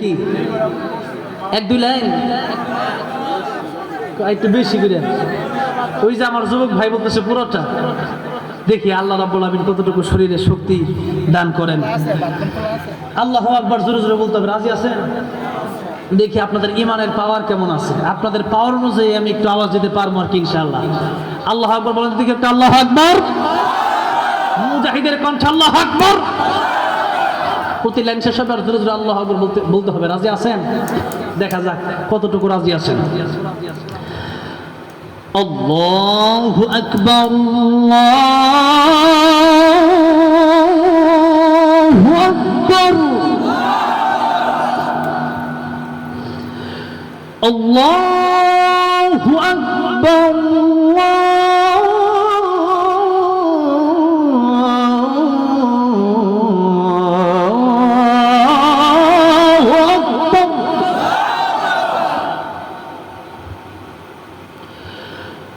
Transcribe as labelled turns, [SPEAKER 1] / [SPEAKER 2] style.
[SPEAKER 1] কি? এক, দুই লাইন। একটু বেশি করে। ওই যে আমার যুবক ভাই বলতেছে পুরোটা। দেখি আল্লাহ রাব্বুল আমিন কতটুকু শরীরে শক্তি দান করেন। আল্লাহ আকবার, জোরে জোরে বলতে হবে। রাজি আছেন? দেখি আপনাদের ইমানের পাওয়ার কেমন আছে। আপনাদের পাওয়ার অনুযায়ী আমি একটু আওয়াজ দিতে পারব আর কি, ইনশাআল্লাহ। আল্লাহ আকবর বলেন দেখি একটা আল্লাহ আকবর। মুজাহিদের কণ্ঠ আল্লাহ আকবর। প্রতি লাইন শেষ হবে আর জোরে জোরে আল্লাহ আকবর বলতে বলতে হবে রাজি আছেন দেখা যাক কতটুকু রাজি আছেন الله أكبر الله أكبر الله